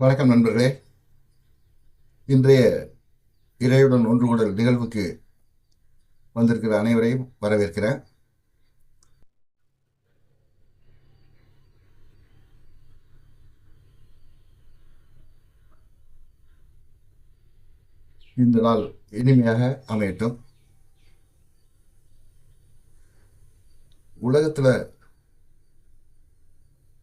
வணக்கம் நண்பர்களே. இன்றைய இறையுடன் ஒன்று கூடல் நிகழ்வுக்கு வந்திருக்கிற அனைவரையும் வரவேற்கிறேன். இந்த நாள் இனிமையாக அமையட்டும். உலகத்தில்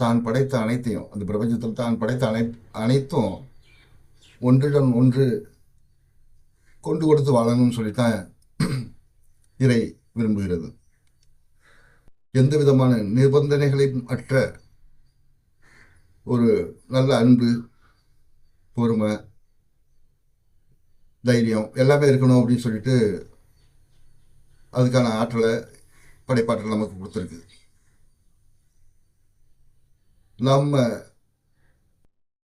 தான் படைத்த அனைத்தையும் அந்த பிரபஞ்சத்தில் தான் படைத்த அனை அனைத்தும் ஒன்றுடன் ஒன்று கொண்டு கொடுத்து வாழணும்னு சொல்லித்தான் இறை விரும்புகிறது. எந்த விதமான நிபந்தனைகளையும் அற்ற ஒரு நல்ல அன்பு பொறுமை தைரியம் எல்லாமே இருக்கணும் அப்படின்னு சொல்லிட்டு அதுக்கான ஆற்றலை படைப்பாற்றல் நமக்கு கொடுத்துருக்கு. நம்ம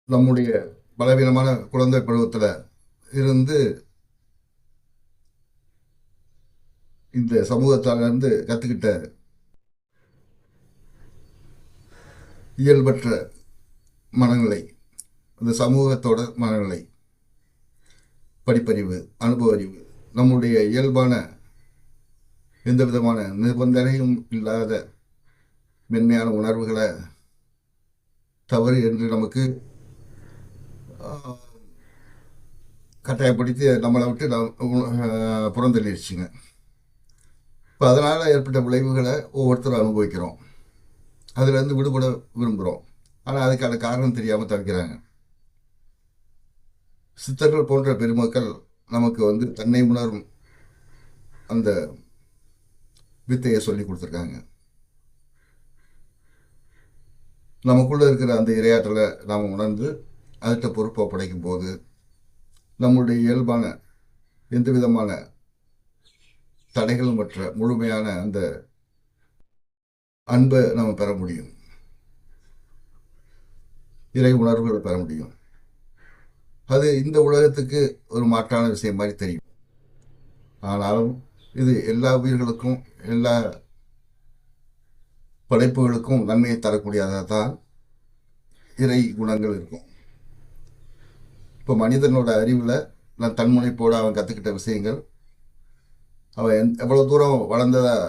நம்முடைய பலவீனமான குழந்தை பருவத்தில் இருந்து இந்த சமூகத்தால இருந்து கற்றுக்கிட்ட இயல்பற்ற மனநிலை இந்த சமூகத்தோட மனநிலை படிப்பறிவு அனுபவ அறிவு நம்முடைய இயல்பான எந்த விதமான நிபந்தனையும் இல்லாத மென்மையான உணர்வுகளை தவறு என்று நமக்கு கட்டாயப்படுத்தி நம்மளை விட்டு நம்- புறந்தள்ளிடுச்சுங்க. இப்போ அதனால் ஏற்பட்ட விளைவுகளை ஒவ்வொருத்தரும் அனுபவிக்கிறோம். அதுலேருந்து விடுபட விரும்புகிறோம். ஆனால் அதுக்கான காரணம் தெரியாமல் தவிக்கிறாங்க. சித்தர்கள் போன்ற பெருமக்கள் நமக்கு வந்து தன்னை உணரும் அந்த வித்தையை சொல்லி கொடுத்துருக்காங்க. நமக்குள்ளே இருக்கிற அந்த இரையாற்றலை நாம் உணர்ந்து அடுத்த பொறுப்பை படைக்கும் போது நம்முடைய இயல்பான எந்த விதமான தடைகளும் மற்ற முழுமையான அந்த அன்பை நம்ம பெற முடியும். இறை உணர்வுகளை பெற முடியும். அது இந்த உலகத்துக்கு ஒரு மாற்றான விஷயம் மாதிரி தெரியும். ஆனாலும் இது எல்லா உயிர்களுக்கும் எல்லா படைப்புகளுக்கும் நன்மையை தரக்கூடியதாக தான் இறை குணங்கள் இருக்கும். இப்போ மனிதனோட அறிவில் நான் தன்முனைப்போடு அவன் கற்றுக்கிட்ட விஷயங்கள் அவன் எந் எவ்வளோ தூரம் வளர்ந்ததாக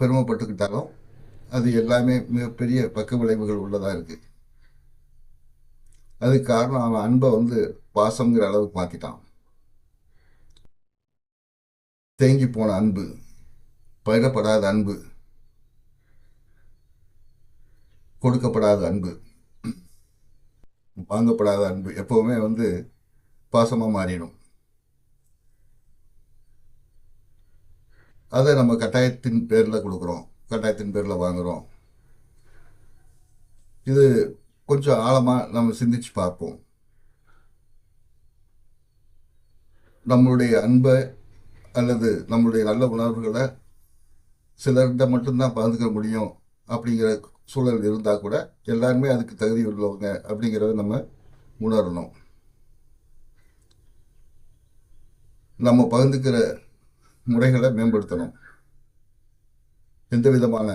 பெருமைப்பட்டுக்கிட்டாலும் அது எல்லாமே மிகப்பெரிய பக்க விளைவுகள் உள்ளதாக இருக்குது அதுக்கு காரணம் அவன் அன்பை வந்து பாசங்கிற அளவுக்கு மாற்றிட்டான் தேங்கி போன அன்பு பயிரப்படாத அன்பு கொடுக்கப்படாத அன்பு. வாங்கப்படாத அன்பு. எப்பவுமே வந்து பாசமாக மாறிடும். அதை நம்ம கட்டாயத்தின் பேரில் கொடுக்குறோம். கட்டாயத்தின் பேரில் வாங்குகிறோம் இது கொஞ்சம் ஆழமாக நம்ம சிந்திச்சு பார்ப்போம். நம்மளுடைய அன்பை அல்லது நம்மளுடைய நல்ல உணர்வுகளை சிலர்கிட்ட மட்டும்தான் பகிர்ந்துக்க முடியும் அப்படிங்கிற சூழல் இருந்தால் கூட எல்லாருமே அதுக்கு தகுதி உள்ளவங்க அப்படிங்கிறத நம்ம உணரணும். நம்ம பகிர்ந்துக்கிற முறைகளை மேம்படுத்தணும். எந்த விதமான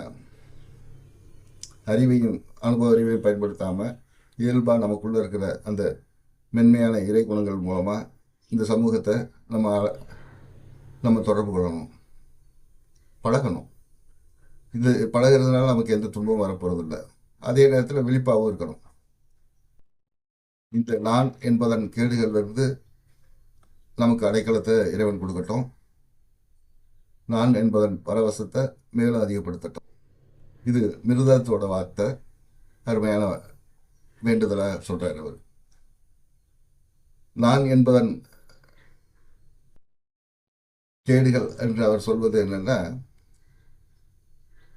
அறிவையும் அனுபவ அறிவையும் பயன்படுத்தாமல் இயல்பாக நமக்குள்ளே இருக்கிற அந்த மென்மையான இறை குணங்கள் மூலமாக இந்த சமூகத்தை நம்ம நம்ம தொடர்பு கொள்ளணும். பழகணும். இது பழகிறதுனால நமக்கு எந்த துன்பமும் வரப்போறதில்லை. அதே நேரத்தில் விழிப்பாகவும் இருக்கணும். இந்த நான் என்பதன் கேடுகளிலிருந்து நமக்கு அடைக்கலத்தை இறைவன் கொடுக்கட்டும். நான் என்பதன் பரவசத்தை மேலும் அதிகப்படுத்தட்டும். இது மிருதத்தோட வார்த்தை. அருமையான வேண்டுதலாக சொல்கிறார் அவர். நான் என்பதன் கேடுகள் என்று அவர் சொல்வது என்னென்னா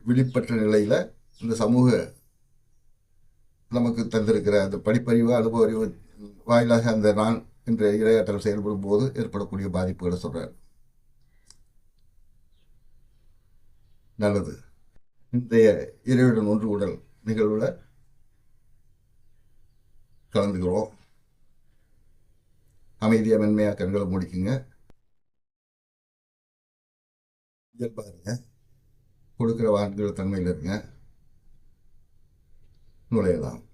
விழிப்பற்ற நிலையில் இந்த சமூக நமக்கு தந்திருக்கிற அந்த படிப்பறிவு அனுபவ அறிவு வாயிலாக அந்த நான் என்ற இரையாற்றல் செயல்படும் போது ஏற்படக்கூடிய பாதிப்புகளை சொல்கிறார் நல்லது. இன்றைய இறையுடன் ஒன்று உடல் நிகழ்வில் கலந்துக்கிறோம். அமைதியாக மென்மையாக கண்களை முடிக்குங்க. இயல்பாருங்க கொடுக்குற வான்கிற தன்மையில் இருங்க. நுழையலாம்.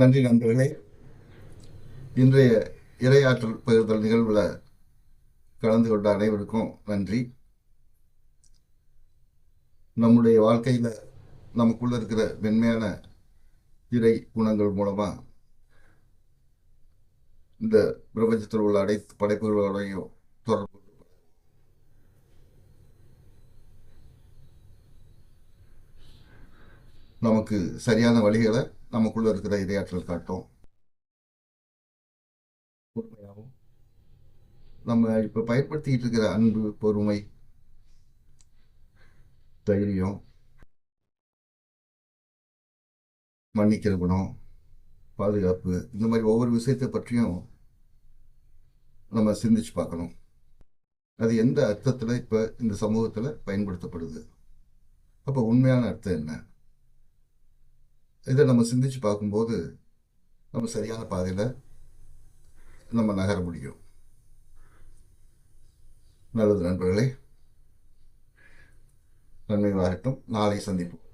நன்றி நண்பர்களே. இன்றைய இரையாற்றல் பகிர்தல் நிகழ்வில் கலந்து கொண்ட அனைவருக்கும் நன்றி. நம்முடைய வாழ்க்கையில் நமக்குள்ள இருக்கிற மென்மையான இறை குணங்கள் மூலமாக இந்த பிரபஞ்சத்தில் உள்ள அனைத்து படைப்புகளோடையும் தொடர்பு நமக்கு சரியான வழிகளை நமக்குள்ள இருக்கிற இரையாற்றல் காட்டும். பொறுமையாகவும் நம்ம இப்போ பயன்படுத்திக்கிட்டு இருக்கிற அன்பு பொறுமை தைரியம் மன்னிக்கிற குணம் பாதுகாப்பு இந்த மாதிரி ஒவ்வொரு விஷயத்தை பற்றியும் நம்ம சிந்திச்சு பார்க்கணும். அது எந்த அர்த்தத்தில் இப்போ இந்த சமூகத்தில் பயன்படுத்தப்படுது? அப்போ உண்மையான அர்த்தம் என்ன? இதை நம்ம சிந்திச்சு பார்க்கும்போது நம்ம சரியான பாதையில் நம்ம நகர முடியும். நல்லது நண்பர்களே. நன்மை வாகட்டும் நாளை சந்திப்போம்.